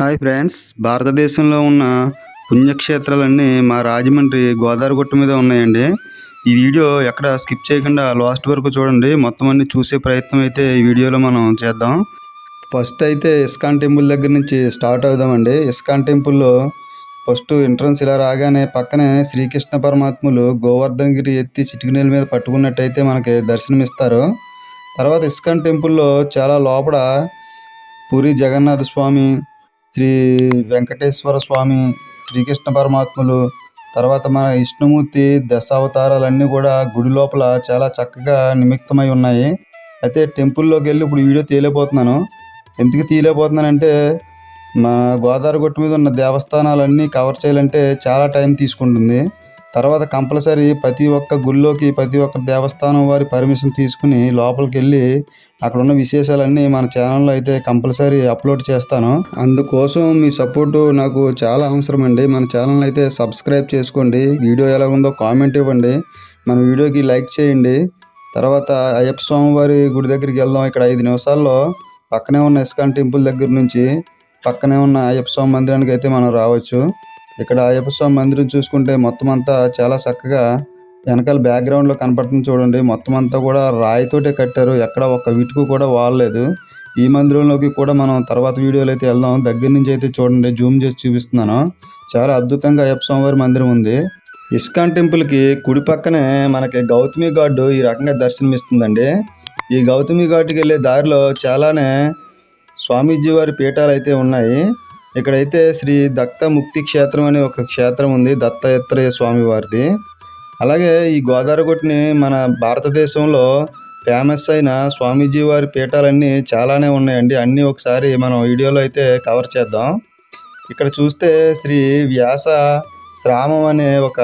Hi friends భారతదేశంలో ఉన్న పుణ్యక్షేత్రాలన్నీ మా రాజమండ్రి గోదావరి గుట్ట మీద ఉన్నాయండి. ఈ వీడియో ఎక్కడ స్కిప్ చేయకుండా లాస్ట్ వరకు చూడండి. మొత్తం అన్ని చూసే ప్రయత్నం అయితే ఈ వీడియోలో మనం చేద్దాం. ఫస్ట్ అయితే ఇస్కాన్ టెంపుల్ దగ్గర నుంచి స్టార్ట్ అవుదామండి. ఇస్కాన్ టెంపుల్లో ఫస్ట్ ఎంట్రన్స్ ఇలా రాగానే పక్కనే శ్రీకృష్ణ పరమాత్ములు గోవర్ధనగిరి ఎత్తి చిటికినీళ్ళ మీద పట్టుకున్నట్టయితే మనకి దర్శనమిస్తారు. తర్వాత ఇస్కాన్ టెంపుల్లో చాలా లోపల పూరి జగన్నాథ స్వామి శ్రీ వెంకటేశ్వర స్వామి శ్రీకృష్ణ పరమాత్ములు తర్వాత మన విష్ణుమూర్తి దశావతారాలన్నీ కూడా గుడి లోపల చాలా చక్కగా నిమిత్తమై ఉన్నాయి. అయితే టెంపుల్లోకి వెళ్ళి ఇప్పుడు వీడియో తీయలేకపోతున్నాను. ఎందుకు తీయలేకపోతున్నానంటే మన గోదావరి గుట్ట మీద ఉన్న దేవస్థానాలన్నీ కవర్ చేయాలంటే చాలా టైం తీసుకుంటుంది. తర్వాత కంపల్సరీ ప్రతి ఒక్క గుళ్ళోకి ప్రతి ఒక్క దేవస్థానం వారి పర్మిషన్ తీసుకుని లోపలికి వెళ్ళి అక్కడ ఉన్న విశేషాలన్నీ మన ఛానల్లో అయితే కంపల్సరీ అప్లోడ్ చేస్తాను. అందుకోసం మీ సపోర్టు నాకు చాలా అవసరం అండి మన ఛానల్ అయితే సబ్స్క్రైబ్ చేసుకోండి. వీడియో ఎలా ఉందో కామెంట్ ఇవ్వండి. మన వీడియోకి లైక్ చేయండి. తర్వాత అయ్యప్ప స్వామి వారి గుడి దగ్గరికి వెళ్దాం. ఇక్కడ ఐదు నిమిషాల్లో పక్కనే ఉన్న ఇస్కాన్ టెంపుల్ దగ్గర నుంచి పక్కనే ఉన్న అయ్యప్ప స్వామి మందిరానికి అయితే మనం రావచ్చు. ఇక్కడ అయ్యప్ప స్వామి మందిరం చూసుకుంటే మొత్తం అంతా చాలా చక్కగా వెనకాల బ్యాక్గ్రౌండ్లో కనపడుతుంది చూడండి. మొత్తం అంతా కూడా రాయితోటే కట్టారు. ఎక్కడ ఒక్క విటుకు కూడా వాడలేదు. ఈ మందిరంలోకి కూడా మనం తర్వాత వీడియోలో అయితే వెళ్దాం. దగ్గర నుంచి అయితే చూడండి. జూమ్ చేసి చూపిస్తున్నాను. చాలా అద్భుతంగా అయ్యప్ప స్వామి వారి మందిరం ఉంది. ఇస్కాన్ టెంపుల్కి కుడి పక్కనే మనకి గౌతమి గాడ్ ఈ రకంగా దర్శనమిస్తుందండి. ఈ గౌతమి ఘాట్కి వెళ్ళే దారిలో చాలానే స్వామీజీ వారి పీఠాలు అయితే ఉన్నాయి. ఇక్కడైతే శ్రీ దత్త ముక్తి క్షేత్రం అనే ఒక క్షేత్రం ఉంది దత్తాత్రేయ స్వామి వారిది. అలాగే ఈ గోదావరి మన భారతదేశంలో ఫేమస్ అయిన స్వామీజీ వారి పీఠాలన్నీ చాలానే ఉన్నాయండి. అన్నీ ఒకసారి మనం వీడియోలో అయితే కవర్ చేద్దాం. ఇక్కడ చూస్తే శ్రీ వ్యాస శ్రామం అనే ఒక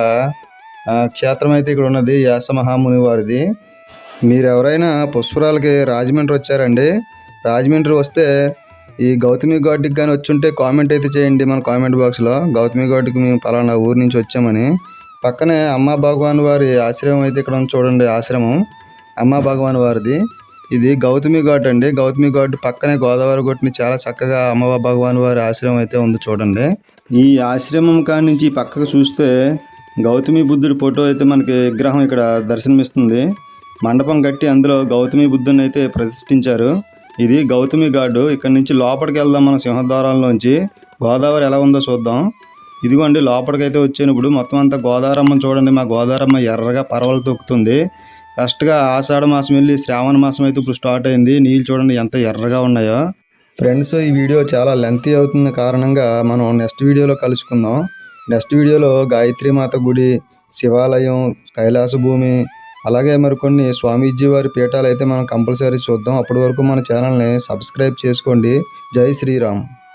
క్షేత్రం అయితే ఇక్కడ ఉన్నది వ్యాస మహాముని వారిది. మీరు ఎవరైనా పుష్పరాలకి రాజమండ్రి వచ్చారండి. రాజమండ్రి వస్తే ఈ గౌతమి ఘాట్కి కానీ వచ్చుంటే కామెంట్ అయితే చేయండి మన కామెంట్ బాక్స్లో గౌతమి ఘాట్కి మేము పలానా ఊరు నుంచి వచ్చామని. పక్కనే అమ్మ భగవాన్ వారి ఆశ్రమం అయితే ఇక్కడ చూడండి ఆశ్రమం. అమ్మ భగవాన్ వారిది. ఇది గౌతమి ఘాట్ అండి. గౌతమి ఘాట్ పక్కనే గోదావరి గొట్టుని చాలా చక్కగా అమ్మ భగవాన్ వారి ఆశ్రమం అయితే ఉంది చూడండి. ఈ ఆశ్రమం కాడి నుంచి పక్కకు చూస్తే గౌతమి బుద్ధుడి ఫోటో అయితే మనకి విగ్రహం ఇక్కడ దర్శనమిస్తుంది. మండపం కట్టి అందులో గౌతమి బుద్ధుని అయితే ప్రతిష్ఠించారు. ఇది గౌతమి గార్డు. ఇక్కడ నుంచి లోపలికి వెళ్దాం మన సింహద్వారంలోంచి గోదావరి ఎలా ఉందో చూద్దాం. ఇదిగోండి లోపలికైతే వచ్చేనప్పుడు మొత్తం అంతా గోదావరమ్మని చూడండి. మా గోదావరమ్మ ఎర్రగా పర్వలు తొక్కుతుంది. ఫస్ట్గా ఆషాఢ మాసం వెళ్ళి శ్రావణ మాసం అయితే ఇప్పుడు స్టార్ట్ అయింది. నీళ్ళు చూడండి ఎంత ఎర్రగా ఉన్నాయో. ఫ్రెండ్స్ ఈ వీడియో చాలా లెంతీ అవుతున్న కారణంగా మనం నెక్స్ట్ వీడియోలో కలుసుకుందాం. నెక్స్ట్ వీడియోలో గాయత్రి మాత గుడి శివాలయం కైలాస భూమి అలాగే మరికొన్ని స్వామీజీ వారి పీఠాలు అయితే మనం కంపల్సరీ చూద్దాం. అప్పటి వరకు మన ఛానల్ని సబ్స్క్రైబ్ చేసుకోండి. జై శ్రీరామ్.